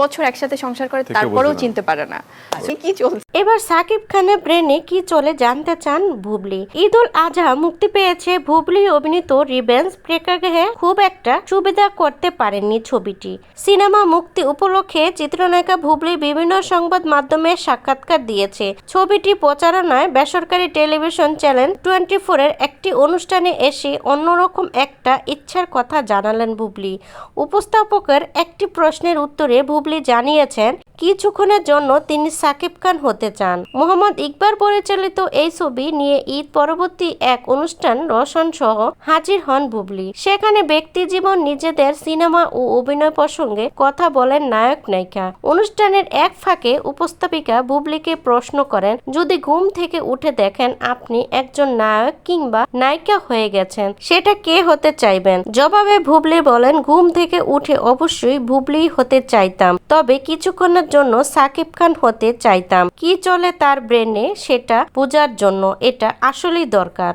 বছর একসাথে সংসার করে তারপরেও চিনতে পারে না। কি চলছে? এবার সাকিব খানের ব্রেনে কি চলে জানতে চান বুবলি। ঈদুল আজহা মুক্তি পেয়েছে বুবলি অভিনীত রিভেন্স প্রেক্ষাগৃহে। খুব একটা সুবিধা করতে পারেননি ছবিটি। সিনেমা মুক্তি উপলক্ষে চিত্রনায়িকা বুবলি বিভিন্ন সংবাদ মাধ্যমে সাক্ষাৎকার দিয়েছে। ছবিটি প্রচারণায় বেসরকারি টেলিভিশন চ্যানেল টোয়েন্টি ফোরের একটি অনুষ্ঠানে এসে অন্যরকম একটা ইচ্ছার কথা জানালেন বুবলি। উপস্থাপকের একটি প্রশ্নের উত্তরে বুবলি জানিয়েছেন কিছুক্ষণের জন্য তিনি সাকিব খান হতে চান। মোহাম্মদ ইকবাল পরিচালিত এই ছবি নিয়ে ঈদ পরবর্তী এক অনুষ্ঠান রোশন সহ হাজির হন বুবলি। সেখানে ব্যক্তি জীবন নিজেদের সিনেমা ও অভিনয় প্রসঙ্গে কথা বলেন নায়ক নায়িকা। অনুষ্ঠানের এক ফাঁকে উপস্থাপিকা বুবলিকে প্রশ্ন করেন, যদি ঘুম থেকে উঠে দেখেন আপনি একজন নায়ক কিংবা নায়িকা হয়ে গেছেন, সেটা কে হতে চাইবেন? জবাবে বুবলি বলেন, ঘুম থেকে উঠে অবশ্যই বুবলি হতে চাইতাম। তবে কিছুক্ষণের জন্য সাকিব খান হতে চাইতাম। কি চলে তার ব্রেনে সেটা বোঝার জন্য এটা আসলেই দরকার।